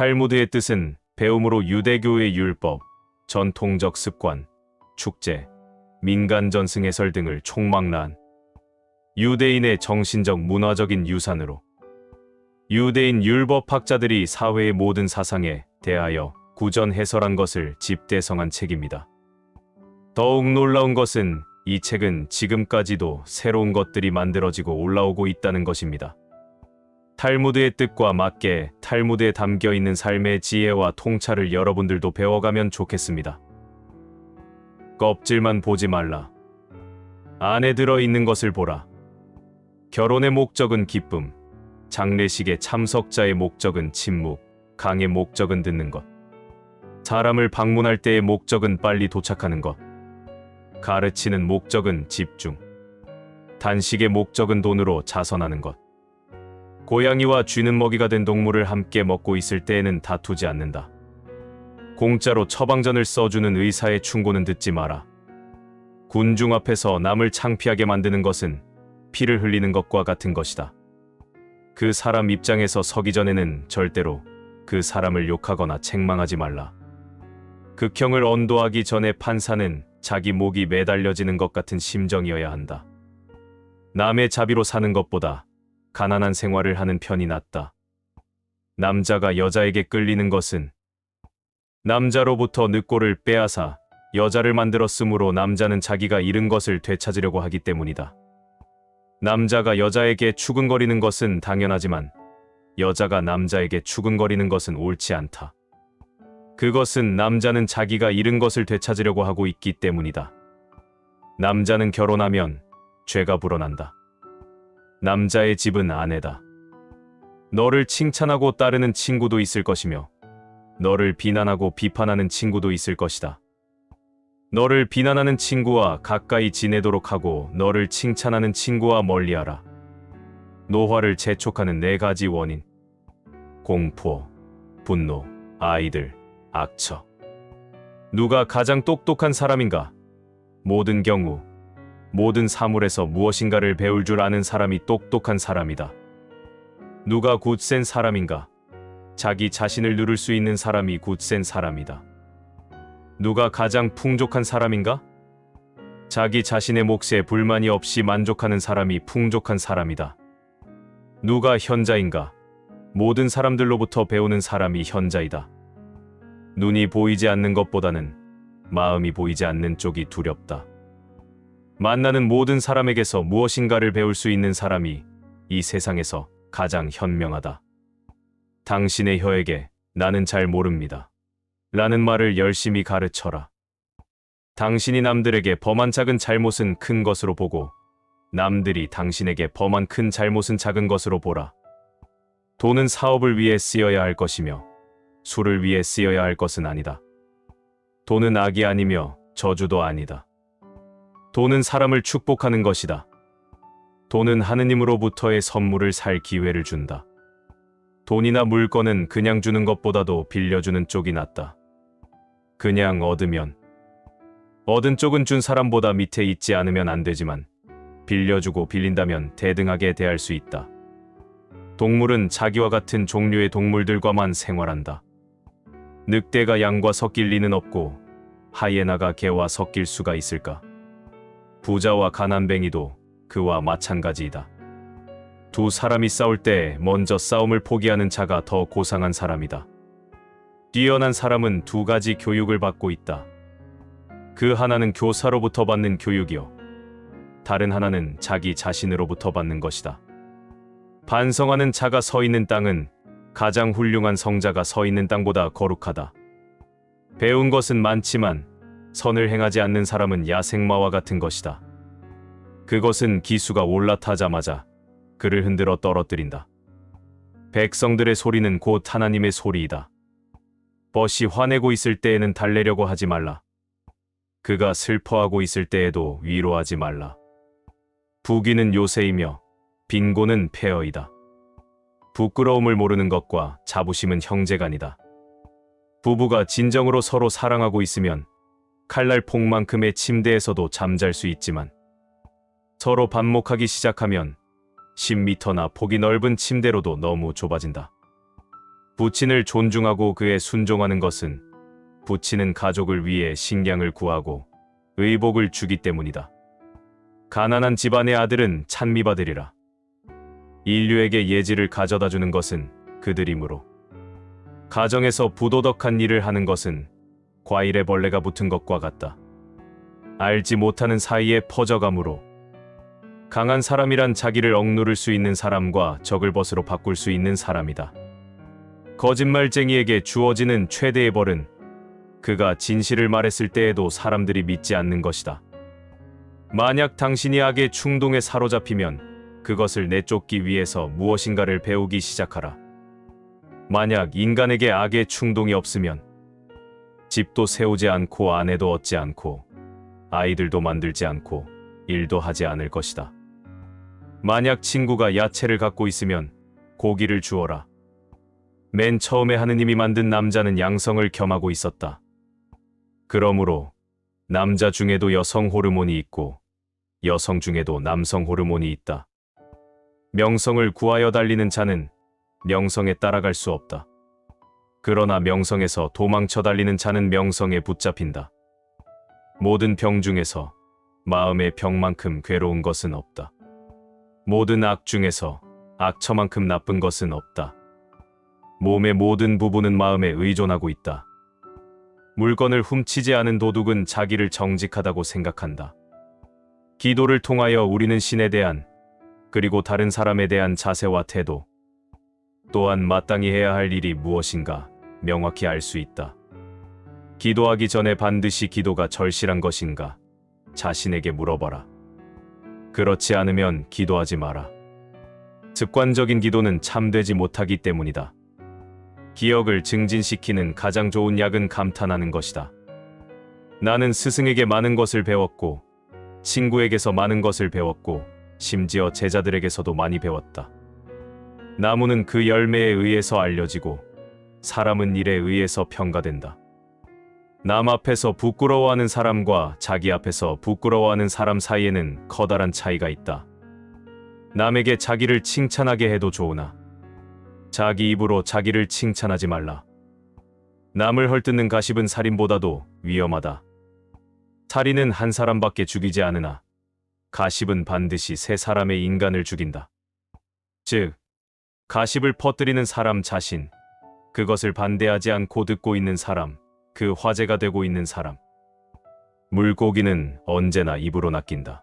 탈무드의 뜻은 배움으로 유대교의 율법, 전통적 습관, 축제, 민간 전승 해설 등을 총망라한 유대인의 정신적 문화적인 유산으로 유대인 율법학자들이 사회의 모든 사상에 대하여 구전 해설한 것을 집대성한 책입니다. 더욱 놀라운 것은 이 책은 지금까지도 새로운 것들이 만들어지고 올라오고 있다는 것입니다. 탈무드의 뜻과 맞게 탈무드에 담겨 있는 삶의 지혜와 통찰을 여러분들도 배워가면 좋겠습니다. 껍질만 보지 말라. 안에 들어 있는 것을 보라. 결혼의 목적은 기쁨, 장례식의 참석자의 목적은 침묵, 강의 목적은 듣는 것. 사람을 방문할 때의 목적은 빨리 도착하는 것. 가르치는 목적은 집중. 단식의 목적은 돈으로 자선하는 것. 고양이와 쥐는 먹이가 된 동물을 함께 먹고 있을 때에는 다투지 않는다. 공짜로 처방전을 써주는 의사의 충고는 듣지 마라. 군중 앞에서 남을 창피하게 만드는 것은 피를 흘리는 것과 같은 것이다. 그 사람 입장에서 서기 전에는 절대로 그 사람을 욕하거나 책망하지 말라. 극형을 언도하기 전에 판사는 자기 목이 매달려지는 것 같은 심정이어야 한다. 남의 자비로 사는 것보다 가난한 생활을 하는 편이 낫다. 남자가 여자에게 끌리는 것은 남자로부터 늑골을 빼앗아 여자를 만들었으므로 남자는 자기가 잃은 것을 되찾으려고 하기 때문이다. 남자가 여자에게 추근거리는 것은 당연하지만 여자가 남자에게 추근거리는 것은 옳지 않다. 그것은 남자는 자기가 잃은 것을 되찾으려고 하고 있기 때문이다. 남자는 결혼하면 죄가 불어난다. 남자의 집은 아내다. 너를 칭찬하고 따르는 친구도 있을 것이며 너를 비난하고 비판하는 친구도 있을 것이다. 너를 비난하는 친구와 가까이 지내도록 하고 너를 칭찬하는 친구와 멀리하라. 노화를 재촉하는 네 가지 원인. 공포, 분노, 아이들, 악처. 누가 가장 똑똑한 사람인가? 모든 경우, 모든 사물에서 무엇인가를 배울 줄 아는 사람이 똑똑한 사람이다. 누가 굳센 사람인가? 자기 자신을 누를 수 있는 사람이 굳센 사람이다. 누가 가장 풍족한 사람인가? 자기 자신의 몫에 불만이 없이 만족하는 사람이 풍족한 사람이다. 누가 현자인가? 모든 사람들로부터 배우는 사람이 현자이다. 눈이 보이지 않는 것보다는 마음이 보이지 않는 쪽이 두렵다. 만나는 모든 사람에게서 무엇인가를 배울 수 있는 사람이 이 세상에서 가장 현명하다. 당신의 혀에게 나는 잘 모릅니다. 라는 말을 열심히 가르쳐라. 당신이 남들에게 범한 작은 잘못은 큰 것으로 보고 남들이 당신에게 범한 큰 잘못은 작은 것으로 보라. 돈은 사업을 위해 쓰여야 할 것이며 술을 위해 쓰여야 할 것은 아니다. 돈은 악이 아니며 저주도 아니다. 돈은 사람을 축복하는 것이다. 돈은 하느님으로부터의 선물을 살 기회를 준다. 돈이나 물건은 그냥 주는 것보다도 빌려주는 쪽이 낫다. 그냥 얻으면 얻은 쪽은 준 사람보다 밑에 있지 않으면 안 되지만 빌려주고 빌린다면 대등하게 대할 수 있다. 동물은 자기와 같은 종류의 동물들과만 생활한다. 늑대가 양과 섞일 리는 없고 하이에나가 개와 섞일 수가 있을까? 부자와 가난뱅이도 그와 마찬가지이다. 두 사람이 싸울 때 먼저 싸움을 포기하는 자가 더 고상한 사람이다. 뛰어난 사람은 두 가지 교육을 받고 있다. 그 하나는 교사로부터 받는 교육이요. 다른 하나는 자기 자신으로부터 받는 것이다. 반성하는 자가 서 있는 땅은 가장 훌륭한 성자가 서 있는 땅보다 거룩하다. 배운 것은 많지만 선을 행하지 않는 사람은 야생마와 같은 것이다. 그것은 기수가 올라타자마자 그를 흔들어 떨어뜨린다. 백성들의 소리는 곧 하나님의 소리이다. 벗이 화내고 있을 때에는 달래려고 하지 말라. 그가 슬퍼하고 있을 때에도 위로하지 말라. 부귀는 요새이며 빈곤은 폐허이다. 부끄러움을 모르는 것과 자부심은 형제간이다. 부부가 진정으로 서로 사랑하고 있으면 칼날 폭만큼의 침대에서도 잠잘 수 있지만 서로 반목하기 시작하면 10미터나 폭이 넓은 침대로도 너무 좁아진다. 부친을 존중하고 그에 순종하는 것은 부친은 가족을 위해 식량을 구하고 의복을 주기 때문이다. 가난한 집안의 아들은 찬미받으리라. 인류에게 예지를 가져다 주는 것은 그들이므로 가정에서 부도덕한 일을 하는 것은 과일에 벌레가 붙은 것과 같다. 알지 못하는 사이에 퍼져가므로 강한 사람이란 자기를 억누를 수 있는 사람과 적을 벗으로 바꿀 수 있는 사람이다. 거짓말쟁이에게 주어지는 최대의 벌은 그가 진실을 말했을 때에도 사람들이 믿지 않는 것이다. 만약 당신이 악의 충동에 사로잡히면 그것을 내쫓기 위해서 무엇인가를 배우기 시작하라. 만약 인간에게 악의 충동이 없으면 집도 세우지 않고 아내도 얻지 않고 아이들도 만들지 않고 일도 하지 않을 것이다. 만약 친구가 야채를 갖고 있으면 고기를 주어라. 맨 처음에 하느님이 만든 남자는 양성을 겸하고 있었다. 그러므로 남자 중에도 여성 호르몬이 있고 여성 중에도 남성 호르몬이 있다. 명성을 구하여 달리는 자는 명성에 따라갈 수 없다. 그러나 명성에서 도망쳐 달리는 자는 명성에 붙잡힌다. 모든 병 중에서 마음의 병만큼 괴로운 것은 없다. 모든 악 중에서 악처만큼 나쁜 것은 없다. 몸의 모든 부분은 마음에 의존하고 있다. 물건을 훔치지 않은 도둑은 자기를 정직하다고 생각한다. 기도를 통하여 우리는 신에 대한 그리고 다른 사람에 대한 자세와 태도 또한 마땅히 해야 할 일이 무엇인가 명확히 알 수 있다. 기도하기 전에 반드시 기도가 절실한 것인가 자신에게 물어봐라. 그렇지 않으면 기도하지 마라. 습관적인 기도는 참되지 못하기 때문이다. 기억을 증진시키는 가장 좋은 약은 감탄하는 것이다. 나는 스승에게 많은 것을 배웠고, 친구에게서 많은 것을 배웠고, 심지어 제자들에게서도 많이 배웠다. 나무는 그 열매에 의해서 알려지고, 사람은 일에 의해서 평가된다. 남 앞에서 부끄러워하는 사람과 자기 앞에서 부끄러워하는 사람 사이에는 커다란 차이가 있다. 남에게 자기를 칭찬하게 해도 좋으나 자기 입으로 자기를 칭찬하지 말라. 남을 헐뜯는 가십은 살인보다도 위험하다. 살인은 한 사람밖에 죽이지 않으나 가십은 반드시 세 사람의 인간을 죽인다. 즉, 가십을 퍼뜨리는 사람 자신, 그것을 반대하지 않고 듣고 있는 사람, 그 화제가 되고 있는 사람. 물고기는 언제나 입으로 낚인다.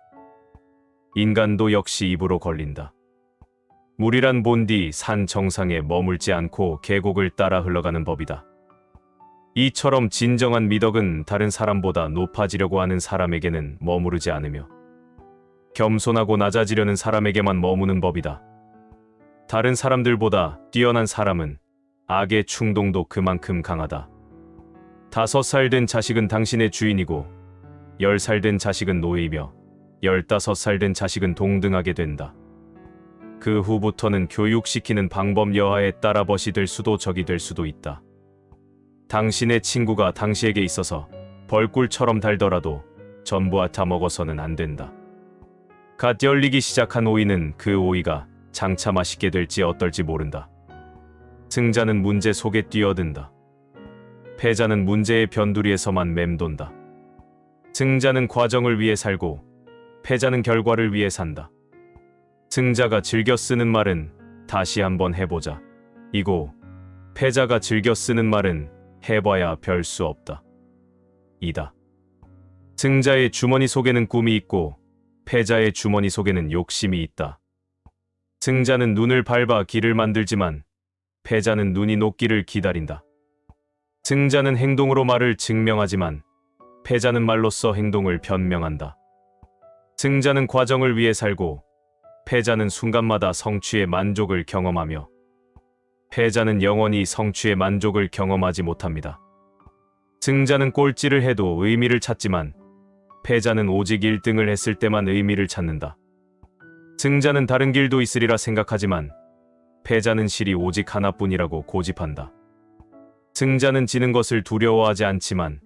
인간도 역시 입으로 걸린다. 물이란 본디 산 정상에 머물지 않고 계곡을 따라 흘러가는 법이다. 이처럼 진정한 미덕은 다른 사람보다 높아지려고 하는 사람에게는 머무르지 않으며 겸손하고 낮아지려는 사람에게만 머무는 법이다. 다른 사람들보다 뛰어난 사람은 악의 충동도 그만큼 강하다. 다섯 살 된 자식은 당신의 주인이고, 열 살 된 자식은 노예이며, 열다섯 살 된 자식은 동등하게 된다. 그 후부터는 교육시키는 방법 여하에 따라 벗이 될 수도 적이 될 수도 있다. 당신의 친구가 당시에게 있어서 벌꿀처럼 달더라도 전부 핥아 먹어서는 안 된다. 갓 열리기 시작한 오이는 그 오이가 장차 맛있게 될지 어떨지 모른다. 승자는 문제 속에 뛰어든다. 패자는 문제의 변두리에서만 맴돈다. 승자는 과정을 위해 살고 패자는 결과를 위해 산다. 승자가 즐겨 쓰는 말은 다시 한번 해보자. 이고 패자가 즐겨 쓰는 말은 해봐야 별 수 없다. 이다. 승자의 주머니 속에는 꿈이 있고 패자의 주머니 속에는 욕심이 있다. 승자는 눈을 밟아 길을 만들지만 패자는 눈이 녹기를 기다린다. 승자는 행동으로 말을 증명하지만 패자는 말로써 행동을 변명한다. 승자는 과정을 위해 살고 패자는 순간마다 성취의 만족을 경험하며 패자는 영원히 성취의 만족을 경험하지 못합니다. 승자는 꼴찌를 해도 의미를 찾지만 패자는 오직 1등을 했을 때만 의미를 찾는다. 승자는 다른 길도 있으리라 생각하지만 패자는 실이 오직 하나뿐이라고 고집한다. 승자는 지는 것을 두려워하지 않지만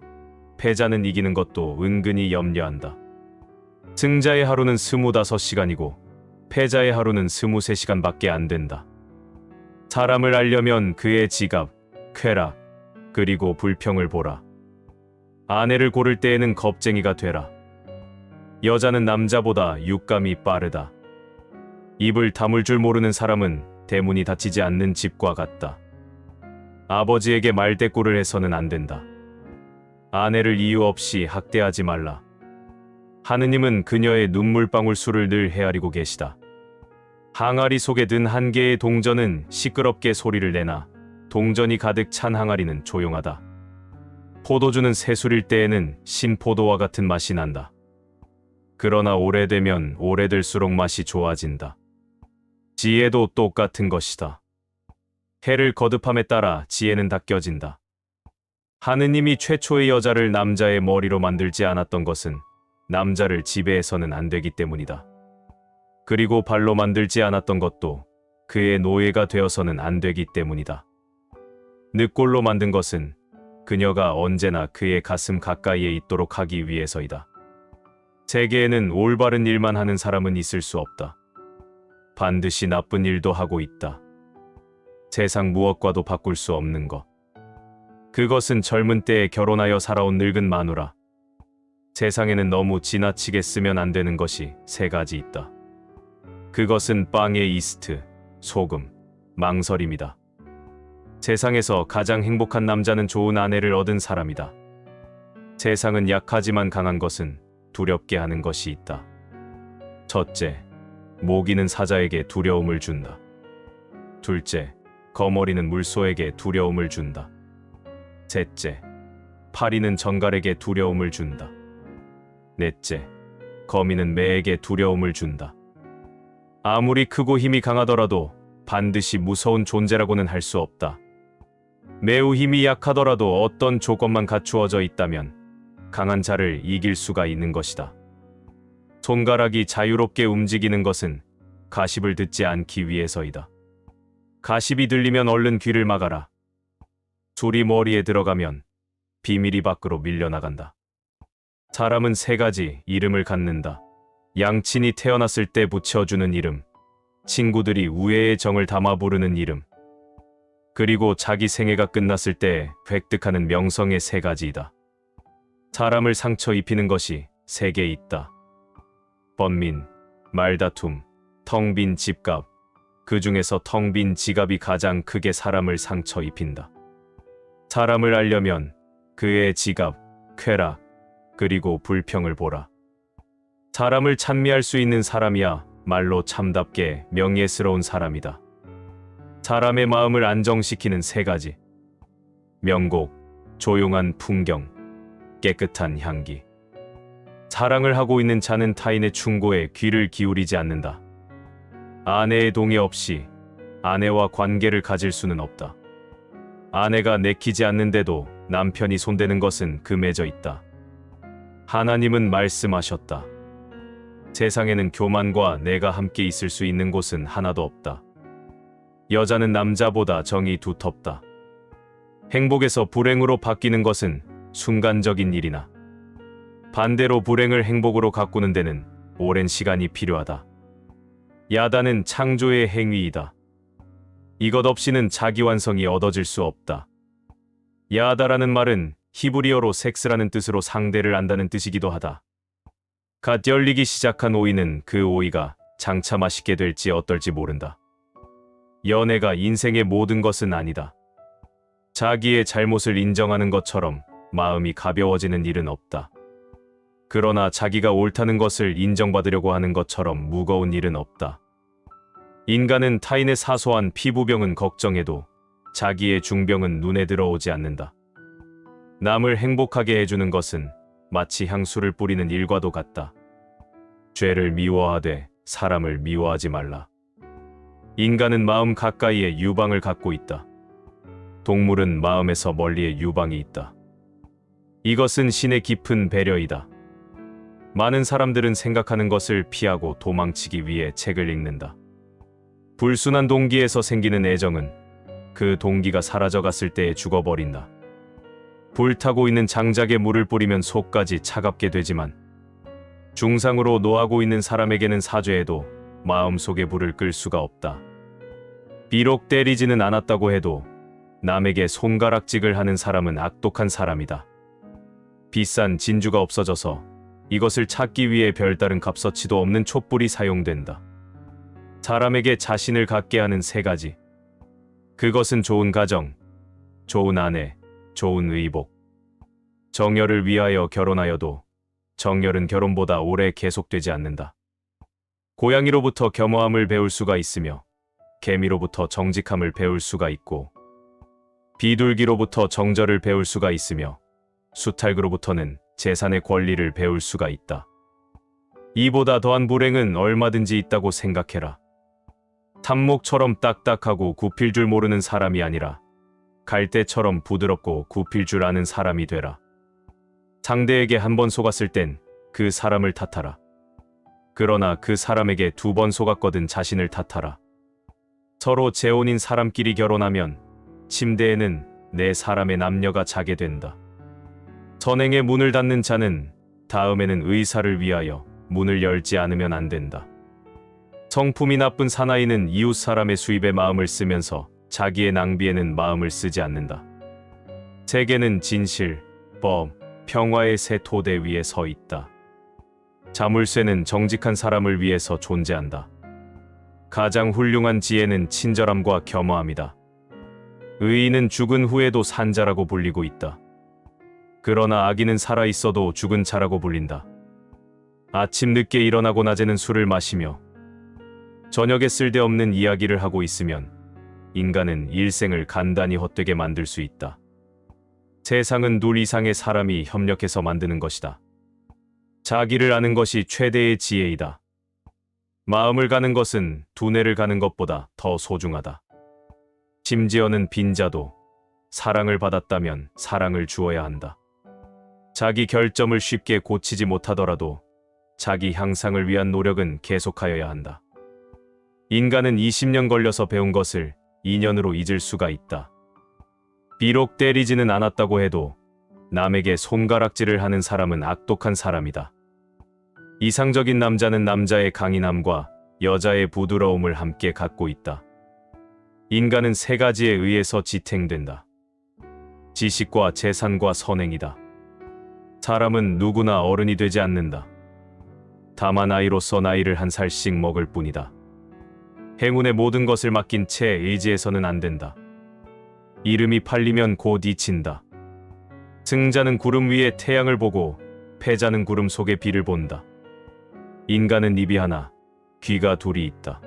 패자는 이기는 것도 은근히 염려한다. 승자의 하루는 스무다섯 시간이고 패자의 하루는 스무세 시간밖에 안 된다. 사람을 알려면 그의 지갑, 쾌락, 그리고 불평을 보라. 아내를 고를 때에는 겁쟁이가 되라. 여자는 남자보다 육감이 빠르다. 입을 다물 줄 모르는 사람은 대문이 닫히지 않는 집과 같다. 아버지에게 말대꾸를 해서는 안 된다. 아내를 이유 없이 학대하지 말라. 하느님은 그녀의 눈물방울 수를 늘 헤아리고 계시다. 항아리 속에 든 한 개의 동전은 시끄럽게 소리를 내나 동전이 가득 찬 항아리는 조용하다. 포도주는 새술일 때에는 신포도와 같은 맛이 난다. 그러나 오래되면 오래될수록 맛이 좋아진다. 지혜도 똑같은 것이다. 해를 거듭함에 따라 지혜는 닦여진다. 하느님이 최초의 여자를 남자의 머리로 만들지 않았던 것은 남자를 지배해서는 안 되기 때문이다. 그리고 발로 만들지 않았던 것도 그의 노예가 되어서는 안 되기 때문이다. 늑골로 만든 것은 그녀가 언제나 그의 가슴 가까이에 있도록 하기 위해서이다. 세계에는 올바른 일만 하는 사람은 있을 수 없다. 반드시 나쁜 일도 하고 있다. 세상 무엇과도 바꿀 수 없는 것. 그것은 젊은 때에 결혼하여 살아온 늙은 마누라. 세상에는 너무 지나치게 쓰면 안 되는 것이 세 가지 있다. 그것은 빵의 이스트, 소금, 망설임이다. 세상에서 가장 행복한 남자는 좋은 아내를 얻은 사람이다. 세상은 약하지만 강한 것은 두렵게 하는 것이 있다. 첫째, 모기는 사자에게 두려움을 준다. 둘째, 거머리는 물소에게 두려움을 준다. 셋째, 파리는 정갈에게 두려움을 준다. 넷째, 거미는 매에게 두려움을 준다. 아무리 크고 힘이 강하더라도 반드시 무서운 존재라고는 할 수 없다. 매우 힘이 약하더라도 어떤 조건만 갖추어져 있다면 강한 자를 이길 수가 있는 것이다. 손가락이 자유롭게 움직이는 것은 가십을 듣지 않기 위해서이다. 가십이 들리면 얼른 귀를 막아라. 소리 머리에 들어가면 비밀이 밖으로 밀려나간다. 사람은 세 가지 이름을 갖는다. 양친이 태어났을 때 붙여주는 이름, 친구들이 우애의 정을 담아 부르는 이름, 그리고 자기 생애가 끝났을 때 획득하는 명성의 세 가지이다. 사람을 상처 입히는 것이 세 개 있다. 번민, 말다툼, 텅 빈 집값, 그 중에서 텅 빈 지갑이 가장 크게 사람을 상처 입힌다. 사람을 알려면 그의 지갑, 쾌락, 그리고 불평을 보라. 사람을 찬미할 수 있는 사람이야 말로 참답게 명예스러운 사람이다. 사람의 마음을 안정시키는 세 가지. 명곡, 조용한 풍경, 깨끗한 향기. 사랑을 하고 있는 자는 타인의 충고에 귀를 기울이지 않는다. 아내의 동의 없이 아내와 관계를 가질 수는 없다. 아내가 내키지 않는데도 남편이 손대는 것은 금해져 있다. 하나님은 말씀하셨다. 세상에는 교만과 내가 함께 있을 수 있는 곳은 하나도 없다. 여자는 남자보다 정이 두텁다. 행복에서 불행으로 바뀌는 것은 순간적인 일이나 반대로 불행을 행복으로 가꾸는 데는 오랜 시간이 필요하다. 야단은 창조의 행위이다. 이것 없이는 자기 완성이 얻어질 수 없다. 야다라는 말은 히브리어로 섹스라는 뜻으로 상대를 안다는 뜻이기도 하다. 갓 열리기 시작한 오이는 그 오이가 장차 맛있게 될지 어떨지 모른다. 연애가 인생의 모든 것은 아니다. 자기의 잘못을 인정하는 것처럼 마음이 가벼워지는 일은 없다. 그러나 자기가 옳다는 것을 인정받으려고 하는 것처럼 무거운 일은 없다. 인간은 타인의 사소한 피부병은 걱정해도 자기의 중병은 눈에 들어오지 않는다. 남을 행복하게 해주는 것은 마치 향수를 뿌리는 일과도 같다. 죄를 미워하되 사람을 미워하지 말라. 인간은 마음 가까이에 유방을 갖고 있다. 동물은 마음에서 멀리에 유방이 있다. 이것은 신의 깊은 배려이다. 많은 사람들은 생각하는 것을 피하고 도망치기 위해 책을 읽는다. 불순한 동기에서 생기는 애정은 그 동기가 사라져갔을 때에 죽어버린다. 불타고 있는 장작에 물을 뿌리면 속까지 차갑게 되지만 중상으로 노하고 있는 사람에게는 사죄해도 마음속에 불을 끌 수가 없다. 비록 때리지는 않았다고 해도 남에게 손가락질을 하는 사람은 악독한 사람이다. 비싼 진주가 없어져서 이것을 찾기 위해 별다른 값어치도 없는 촛불이 사용된다. 사람에게 자신을 갖게 하는 세 가지. 그것은 좋은 가정, 좋은 아내, 좋은 의복. 정열을 위하여 결혼하여도 정열은 결혼보다 오래 계속되지 않는다. 고양이로부터 겸허함을 배울 수가 있으며 개미로부터 정직함을 배울 수가 있고 비둘기로부터 정절을 배울 수가 있으며 수탈그로부터는 재산의 권리를 배울 수가 있다. 이보다 더한 불행은 얼마든지 있다고 생각해라. 탐목처럼 딱딱하고 굽힐 줄 모르는 사람이 아니라 갈대처럼 부드럽고 굽힐 줄 아는 사람이 되라. 상대에게 한 번 속았을 땐 그 사람을 탓하라. 그러나 그 사람에게 두 번 속았거든 자신을 탓하라. 서로 재혼인 사람끼리 결혼하면 침대에는 내 사람의 남녀가 자게 된다. 선행의 문을 닫는 자는 다음에는 의사를 위하여 문을 열지 않으면 안 된다. 성품이 나쁜 사나이는 이웃 사람의 수입에 마음을 쓰면서 자기의 낭비에는 마음을 쓰지 않는다. 세계는 진실, 범, 평화의 새 토대 위에 서 있다. 자물쇠는 정직한 사람을 위해서 존재한다. 가장 훌륭한 지혜는 친절함과 겸허함이다. 의인은 죽은 후에도 산자라고 불리고 있다. 그러나 악인은 살아 있어도 죽은 자라고 불린다. 아침 늦게 일어나고 낮에는 술을 마시며 저녁에 쓸데없는 이야기를 하고 있으면 인간은 일생을 간단히 헛되게 만들 수 있다. 세상은 둘 이상의 사람이 협력해서 만드는 것이다. 자기를 아는 것이 최대의 지혜이다. 마음을 가는 것은 두뇌를 가는 것보다 더 소중하다. 심지어는 빈자도 사랑을 받았다면 사랑을 주어야 한다. 자기 결점을 쉽게 고치지 못하더라도 자기 향상을 위한 노력은 계속하여야 한다. 인간은 20년 걸려서 배운 것을 2년으로 잊을 수가 있다. 비록 때리지는 않았다고 해도 남에게 손가락질을 하는 사람은 악독한 사람이다. 이상적인 남자는 남자의 강인함과 여자의 부드러움을 함께 갖고 있다. 인간은 세 가지에 의해서 지탱된다. 지식과 재산과 선행이다. 사람은 누구나 어른이 되지 않는다. 다만 아이로서 나이를 한 살씩 먹을 뿐이다. 행운의 모든 것을 맡긴 채 의지해서는 안 된다. 이름이 팔리면 곧 잊힌다. 승자는 구름 위에 태양을 보고 패자는 구름 속에 비를 본다. 인간은 입이 하나, 귀가 둘이 있다.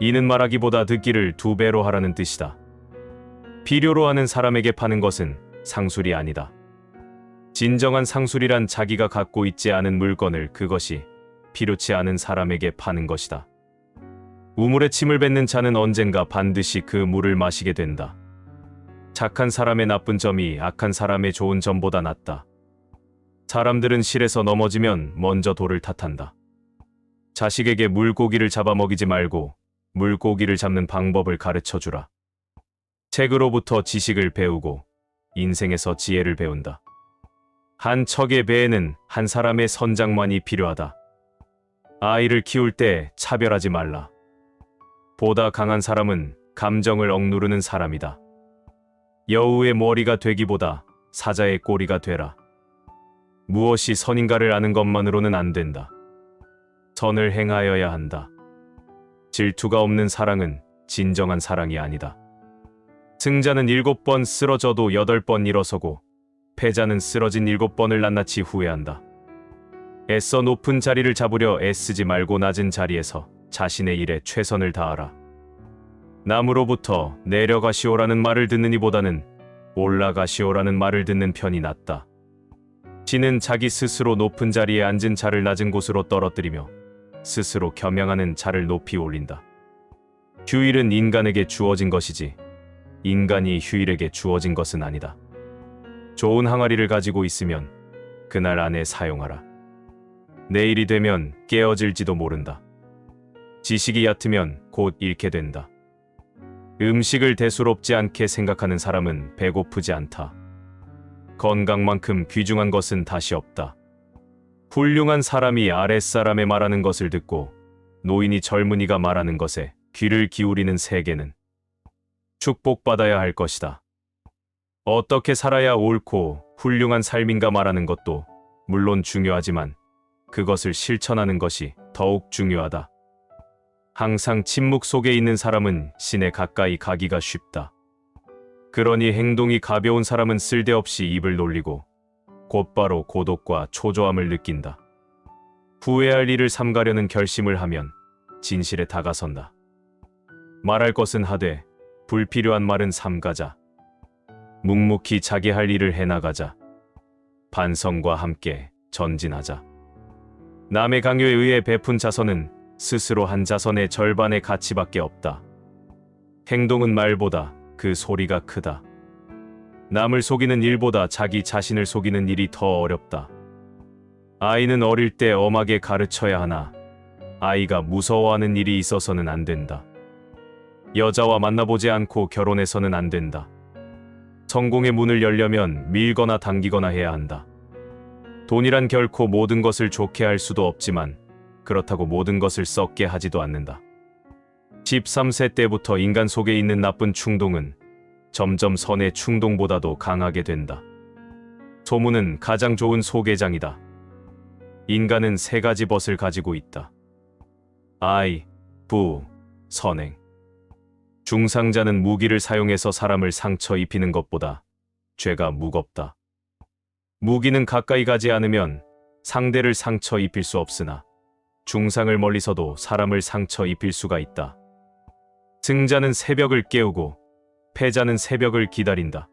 이는 말하기보다 듣기를 두 배로 하라는 뜻이다. 필요로 하는 사람에게 파는 것은 상술이 아니다. 진정한 상술이란 자기가 갖고 있지 않은 물건을 그것이 필요치 않은 사람에게 파는 것이다. 우물에 침을 뱉는 자는 언젠가 반드시 그 물을 마시게 된다. 착한 사람의 나쁜 점이 악한 사람의 좋은 점보다 낫다. 사람들은 실에서 넘어지면 먼저 돌을 탓한다. 자식에게 물고기를 잡아먹이지 말고 물고기를 잡는 방법을 가르쳐 주라. 책으로부터 지식을 배우고 인생에서 지혜를 배운다. 한 척의 배에는 한 사람의 선장만이 필요하다. 아이를 키울 때 차별하지 말라. 보다 강한 사람은 감정을 억누르는 사람이다. 여우의 머리가 되기보다 사자의 꼬리가 되라. 무엇이 선인가를 아는 것만으로는 안 된다. 선을 행하여야 한다. 질투가 없는 사랑은 진정한 사랑이 아니다. 승자는 일곱 번 쓰러져도 여덟 번 일어서고 패자는 쓰러진 일곱 번을 낱낱이 후회한다. 애써 높은 자리를 잡으려 애쓰지 말고 낮은 자리에서 자신의 일에 최선을 다하라. 남으로부터 내려가시오라는 말을 듣는 이보다는 올라가시오라는 말을 듣는 편이 낫다. 지는 자기 스스로 높은 자리에 앉은 자를 낮은 곳으로 떨어뜨리며 스스로 겸양하는 자를 높이 올린다. 휴일은 인간에게 주어진 것이지 인간이 휴일에게 주어진 것은 아니다. 좋은 항아리를 가지고 있으면 그날 안에 사용하라. 내일이 되면 깨어질지도 모른다. 지식이 얕으면 곧 잃게 된다. 음식을 대수롭지 않게 생각하는 사람은 배고프지 않다. 건강만큼 귀중한 것은 다시 없다. 훌륭한 사람이 아랫사람의 말하는 것을 듣고 노인이 젊은이가 말하는 것에 귀를 기울이는 세계는 축복받아야 할 것이다. 어떻게 살아야 옳고 훌륭한 삶인가 말하는 것도 물론 중요하지만 그것을 실천하는 것이 더욱 중요하다. 항상 침묵 속에 있는 사람은 신에 가까이 가기가 쉽다. 그러니 행동이 가벼운 사람은 쓸데없이 입을 놀리고 곧바로 고독과 초조함을 느낀다. 후회할 일을 삼가려는 결심을 하면 진실에 다가선다. 말할 것은 하되 불필요한 말은 삼가자. 묵묵히 자기 할 일을 해나가자. 반성과 함께 전진하자. 남의 강요에 의해 베푼 자선은 스스로 한 자선의 절반의 가치밖에 없다. 행동은 말보다 그 소리가 크다. 남을 속이는 일보다 자기 자신을 속이는 일이 더 어렵다. 아이는 어릴 때 엄하게 가르쳐야 하나 아이가 무서워하는 일이 있어서는 안 된다. 여자와 만나보지 않고 결혼해서는 안 된다. 성공의 문을 열려면 밀거나 당기거나 해야 한다. 돈이란 결코 모든 것을 좋게 할 수도 없지만 그렇다고 모든 것을 썩게 하지도 않는다. 13세 때부터 인간 속에 있는 나쁜 충동은 점점 선의 충동보다도 강하게 된다. 소문은 가장 좋은 소개장이다. 인간은 세 가지 벗을 가지고 있다. 愛, 부, 선행. 중상자는 무기를 사용해서 사람을 상처 입히는 것보다 죄가 무겁다. 무기는 가까이 가지 않으면 상대를 상처 입힐 수 없으나 중상을 멀리서도 사람을 상처 입힐 수가 있다. 승자는 새벽을 깨우고 패자는 새벽을 기다린다.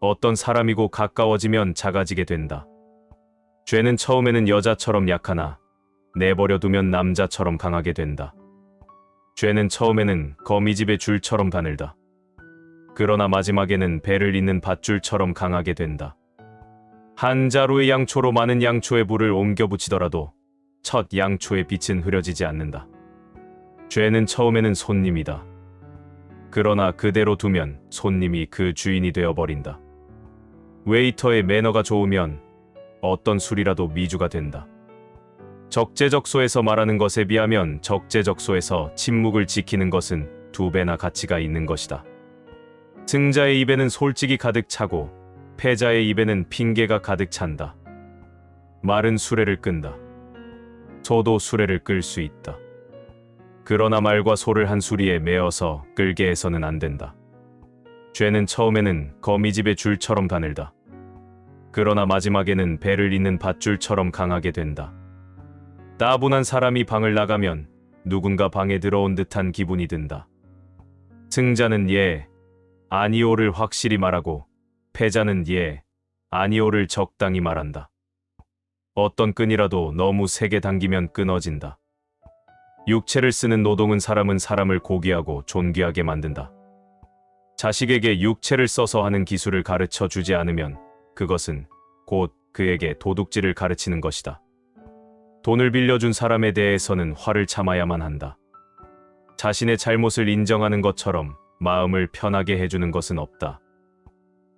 어떤 사람이고 가까워지면 작아지게 된다. 죄는 처음에는 여자처럼 약하나 내버려 두면 남자처럼 강하게 된다. 죄는 처음에는 거미집의 줄처럼 가늘다. 그러나 마지막에는 배를 잇는 밧줄처럼 강하게 된다. 한 자루의 양초로 많은 양초의 불을 옮겨 붙이더라도 첫 양초의 빛은 흐려지지 않는다. 죄는 처음에는 손님이다. 그러나 그대로 두면 손님이 그 주인이 되어버린다. 웨이터의 매너가 좋으면 어떤 술이라도 미주가 된다. 적재적소에서 말하는 것에 비하면 적재적소에서 침묵을 지키는 것은 두 배나 가치가 있는 것이다. 승자의 입에는 솔직이 가득 차고 패자의 입에는 핑계가 가득 찬다. 말은 수레를 끈다. 소도 수레를 끌 수 있다. 그러나 말과 소를 한 수리에 매어서 끌게 해서는 안 된다. 죄는 처음에는 거미집의 줄처럼 가늘다. 그러나 마지막에는 배를 잇는 밧줄처럼 강하게 된다. 따분한 사람이 방을 나가면 누군가 방에 들어온 듯한 기분이 든다. 승자는 예, 아니오를 확실히 말하고 패자는 예, 아니오를 적당히 말한다. 어떤 끈이라도 너무 세게 당기면 끊어진다. 육체를 쓰는 노동은 사람은 사람을 고귀하고 존귀하게 만든다. 자식에게 육체를 써서 하는 기술을 가르쳐 주지 않으면 그것은 곧 그에게 도둑질을 가르치는 것이다. 돈을 빌려준 사람에 대해서는 화를 참아야만 한다. 자신의 잘못을 인정하는 것처럼 마음을 편하게 해주는 것은 없다.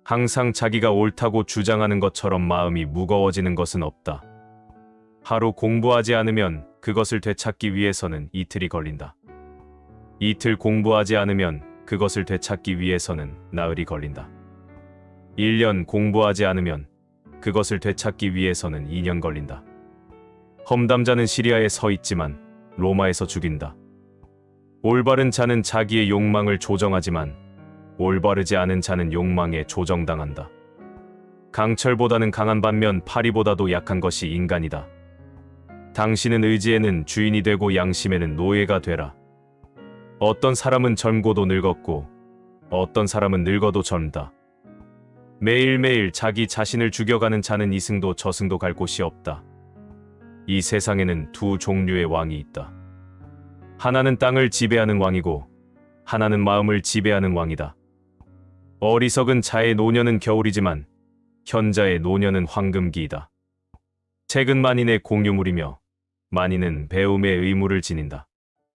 항상 자기가 옳다고 주장하는 것처럼 마음이 무거워지는 것은 없다. 하루 공부하지 않으면 그것을 되찾기 위해서는 이틀이 걸린다. 이틀 공부하지 않으면 그것을 되찾기 위해서는 나흘이 걸린다. 1년 공부하지 않으면 그것을 되찾기 위해서는 2년 걸린다. 험담자는 시리아에 서 있지만 로마에서 죽인다. 올바른 자는 자기의 욕망을 조정하지만 올바르지 않은 자는 욕망에 조정당한다. 강철보다는 강한 반면 파리보다도 약한 것이 인간이다. 당신은 의지에는 주인이 되고 양심에는 노예가 되라. 어떤 사람은 젊고도 늙었고 어떤 사람은 늙어도 젊다. 매일매일 자기 자신을 죽여가는 자는 이승도 저승도 갈 곳이 없다. 이 세상에는 두 종류의 왕이 있다. 하나는 땅을 지배하는 왕이고 하나는 마음을 지배하는 왕이다. 어리석은 자의 노년은 겨울이지만 현자의 노년은 황금기이다. 책은 만인의 공유물이며 만인은 배움의 의무를 지닌다.